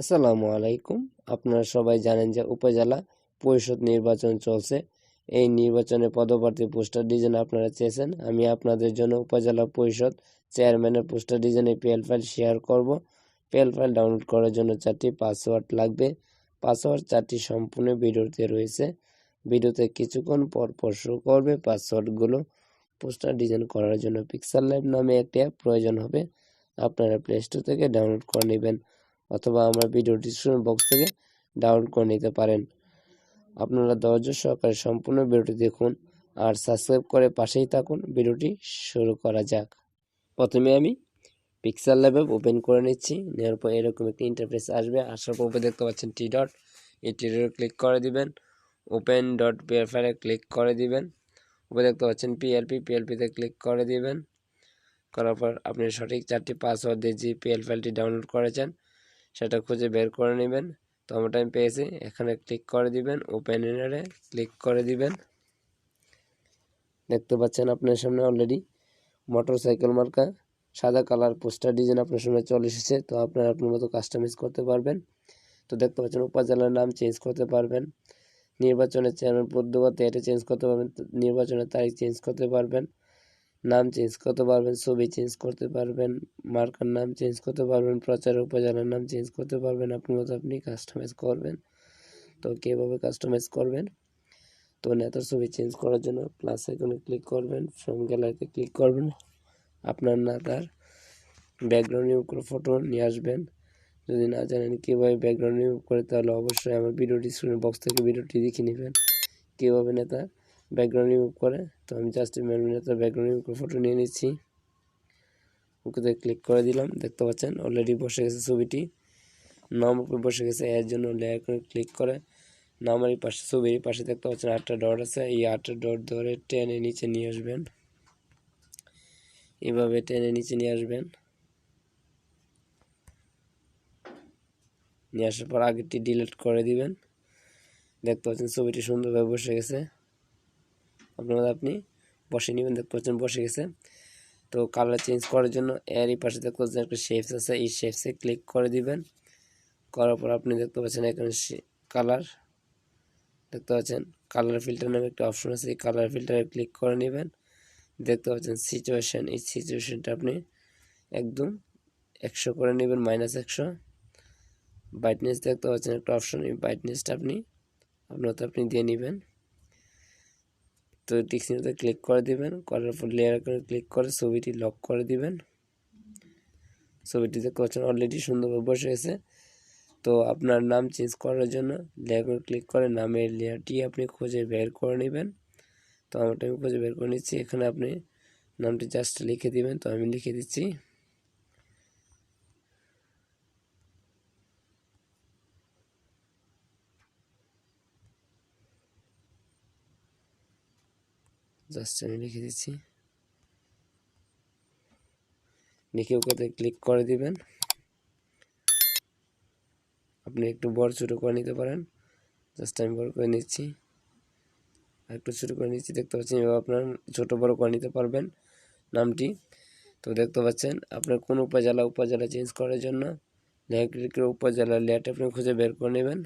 আসসালামু আলাইকুম। আপনারা সবাই জানেন যে উপজেলা পরিষদ নির্বাচন চলছে। এই নির্বাচনে পদপ্রার্থী পোস্টার ডিজাইন আপনারা চেয়েছেন। আমি আপনাদের জন্য উপজেলা পরিষদ চেয়ারম্যানের পোস্টার ডিজাইনের পিএল ফাইল শেয়ার করব। পিএল ফাইল ডাউনলোড করার জন্য চারটি পাসওয়ার্ড লাগবে। পাসওয়ার্ড চারটি সম্পূর্ণ ভিডিওতে রয়েছে। ভিডিওতে কিছুক্ষণ পর পর শো করবে পাসওয়ার্ডগুলো পোস্টার ডিজাইন করার জন্য পিক্সেল লাইভ নামে একটি অ্যাপ প্রয়োজন হবে। আপনারা প্লে স্টোর থেকে ডাউনলোড করে নেবেন। অথবা আমার ভিডিও ডিসক্রিপশন বক্স থেকে ডাউনলোড করে নিতে পারেন। আপনারা ধৈর্য সহকারে সম্পূর্ণ ভিডিওটি দেখুন আর সাবস্ক্রাইব করে পাশেই থাকুন। ভিডিওটি শুরু করা যাক। প্রথমে আমি পিক্সেল ল্যাব ওপেন করে নিচ্ছি। নেওয়ার পর এরকম একটি ইন্টারফেস আসবে। আসার পর উপরে দেখতে পাচ্ছেন টি ডট এই টি ডট ক্লিক করে দিবেন। ওপেন ডট পিএলফাইলে ক্লিক করে দিবেন। উপরে দেখতে পাচ্ছেন পিএলপি পিএলপিতে ক্লিক করে দিবেন। করার পর আপনি সঠিক চারটি পাসওয়ার্ড দিয়ে যে পিএল ফাইলটি ডাউনলোড করেছেন সেটা খুঁজে বের করে নেবেন। তো আমরা টাইম পেয়েছি। এখানে ক্লিক করে দিবেন ওপেন এনারে ক্লিক করে দিবেন। দেখতে পাচ্ছেন আপনার সামনে অলরেডি মোটর সাইকেল মার্কা সাদা কালার পোস্টার ডিজাইন আপনার সামনে চলে এসেছে। তো আপনারা আপনার মতো কাস্টমাইজ করতে পারবেন। তো দেখতে পাচ্ছেন উপজেলার নাম চেঞ্জ করতে পারবেন। নির্বাচনের চেয়ারম্যান পদ্ধতি এটা চেঞ্জ করতে পারবেন। নির্বাচনের তারিখ চেঞ্জ করতে পারবেন। নাম চেঞ্জ করতে পারবেন, ছবি চেঞ্জ করতে পারবেন মার্কার নাম চেঞ্জ করতে পারবেন, প্রচার উপজেলার নাম চেঞ্জ করতে পারবেন, আপনি মতো আপনি কাস্টমাইজ করবেন। তো কীভাবে কাস্টমাইজ করবেন? তো নেতার ছবি চেঞ্জ করার জন্য প্লাস আইকনে ক্লিক করবেন ফ্রম গ্যালারিতে ক্লিক করবেন, আপনার নেতার ব্যাকগ্রাউন্ড রিমুভ করে ফটো নিয়ে আসবেন। যদি না জানেন কীভাবে ব্যাকগ্রাউন্ড রিমুভ করে তাহলে অবশ্যই আমার ভিডিও ডিসক্রিপশন বক্স থেকে ভিডিওটি দেখে নেবেন। কীভাবে নেতা ব্যাকগ্রাউন্ড রিমুভ করে, তো আমি জাস্ট ম্যানুমিনেটার ব্যাকগ্রাউন্ড রিমুভ করে ফটো নিয়ে নিচ্ছি। ওকে ক্লিক করে দিলাম, দেখতে পাচ্ছেন অলরেডি বসে গেছে ছবিটি। নাম উপরে বসে গেছে, এর জন্য লেয়ার করে ক্লিক করে। নামের পাশে, ছবির পাশে দেখতে পাচ্ছেন আটটা ডট আছে, এই আটটা ডট ধরে টেনে নিচে নিয়ে আসবেন। এভাবে টেনে নিচে নিয়ে আসবেন। নিয়ে আসার পর আগেরটি ডিলিট করে দিবেন। দেখতে পাচ্ছেন ছবিটি সুন্দরভাবে বসে গেছে। আপনারা আপনি বসে নেবেন, দেখতে পাচ্ছেন বসে গেছে। তো কালার চেঞ্জ করার জন্য এরই পাশে দেখতে পাচ্ছেন একটা শেপস আছে, এই শেপসে ক্লিক করে দিবেন। করার পর আপনি দেখতে পাচ্ছেন এখানে কালার দেখতে পাচ্ছেন কালার ফিল্টার নামে একটা অপশন আছে, এই কালার ফিল্টারে ক্লিক করে নেবেন। দেখতে পাচ্ছেন সিচুয়েশান এই সিচুয়েশানটা আপনি একদম একশো করে নেবেন মাইনাস একশো। ব্রাইটনেস দেখতে পাচ্ছেন একটা অপশন এই ব্রাইটনেসটা আপনি আপনার আপনি দিয়ে নেবেন। তো টিকসিনোতে ক্লিক করে দিবেন। করার পর লেয়ার করে ক্লিক করে ছবিটি লক করে দিবেন। ছবিটিতে পাচ্ছেন অলরেডি সুন্দরভাবে বসে গেছে তো আপনার নাম চেঞ্জ করার জন্য লেয়ার করে ক্লিক করে নামের লেয়ারটি আপনি খুঁজে বের করে নেবেন। তো আমারটা আমি খুঁজে বের করে নিচ্ছি। এখানে আপনি নামটি জাস্ট লিখে দিবেন। তো আমি লিখে দিচ্ছি জাস্ট আমি লিখে দিচ্ছি। লিখে ওকে ক্লিক করে দিবেন। আপনি একটু বড় ছোটো করে নিতে পারেন। জাস্ট আমি বড় করে নিচ্ছি। একটু ছোটো করে নিচ্ছি, দেখতে পাচ্ছেন এবার আপনার ছোটো বড় করে নিতে পারবেন নামটি। তো দেখতে পাচ্ছেন, আপনার কোন উপজেলা উপজেলা চেঞ্জ করার জন্য লেখা উপজেলা লেট আপনি খুঁজে বের করে নেবেন।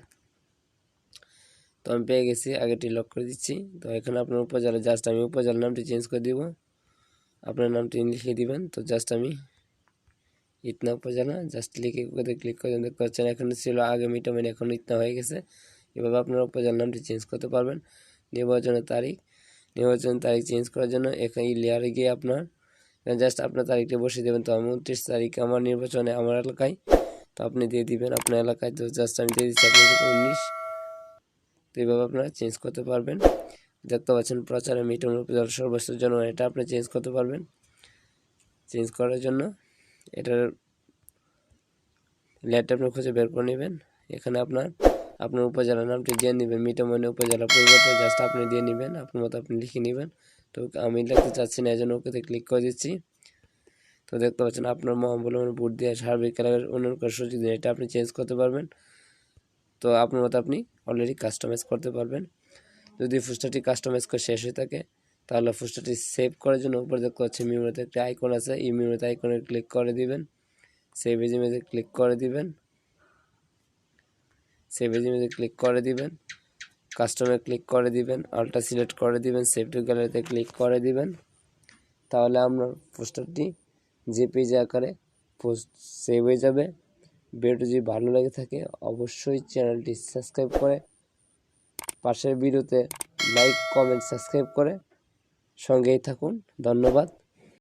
তো আমি পেয়ে গেছি আগেটি লক করে দিচ্ছি। তো এখানে আপনার উপজেলা জাস্ট আমি উপজেলার নামটি চেঞ্জ করে দিব। আপনার নামটি লিখে দিবেন। তো জাস্ট আমি ইতনা উপজেলা জাস্ট লিখে কোথায় ক্লিক করে দেখতে পাচ্ছেন, এখানে ছিল আগে মিটামেন এখন ইতনা হয়ে গেছে। এভাবে আপনার উপজেলার নামটি চেঞ্জ করতে পারবেন। নির্বাচনের তারিখ নির্বাচনের তারিখ চেঞ্জ করার জন্য এখানে এই লেয়ারে গিয়ে আপনার জাস্ট আপনার তারিখটা বসিয়ে দেবেন। তো আমি উনত্রিশ তারিখ আমার নির্বাচনে, আমার এলাকায়, তো আপনি দিয়ে দিবেন। আপনার এলাকায় তো জাস্ট আমি দিয়ে দিচ্ছি, আপনার উনিশ। তো এইভাবে আপনারা চেঞ্জ করতে পারবেন। দেখতে পাচ্ছেন প্রচারে মিটন উপজেলা সর্বোচ্চ জন্য এটা আপনি চেঞ্জ করতে পারবেন। চেঞ্জ করার জন্য এটার লেটটা আপনি খুঁজে বের করে নেবেন। এখানে আপনার আপনার উপজেলার নামটি দিয়ে নেবেন মিটামনে উপজেলা পরিবর্তে জাস্ট আপনি দিয়ে নেবেন, আপনার মতো আপনি লিখে নেবেন। তো আমি লিখতে চাচ্ছি না এই জন্য ওকে ক্লিক করে দিচ্ছি। তো দেখতে পাচ্ছেন আপনার মহাবলম্বন ভোট দিয়ে সার্বিক উন্নয়ন করার সুযোগ দিন, এটা আপনি চেঞ্জ করতে পারবেন। তো আপনার মতো আপনি অলরেডি কাস্টমাইজ করতে পারবেন। যদি ফুস্টারটি কাস্টমাইজ করে শেষ হয়ে থাকে, তাহলে ফুস্টারটি সেভ করার জন্য উপরে দেখতে পাচ্ছি মিমোতে একটি আইকন আছে। এই মিমোতে আইকনে ক্লিক করে দিবেন। সেভ এজ ইমেজে ক্লিক করে দিবেন। সেভ এজ ইমেজে ক্লিক করে দিবেন। কাস্টমে ক্লিক করে দিবেন। আলট্রা সিলেক্ট করে দিবেন। সেভ টু গ্যালারিতে ক্লিক করে দিবেন। তাহলে আপনার পোস্টারটি জেপিজি আকারে পোস্ট সেভ হয়ে যাবে। ভিডিওটি যদি ভালো লেগে থাকে, অবশ্যই চ্যানেলটি সাবস্ক্রাইব করে পাশের ভিডিওতে লাইক, কমেন্ট, সাবস্ক্রাইব করে সঙ্গেই থাকুন। ধন্যবাদ।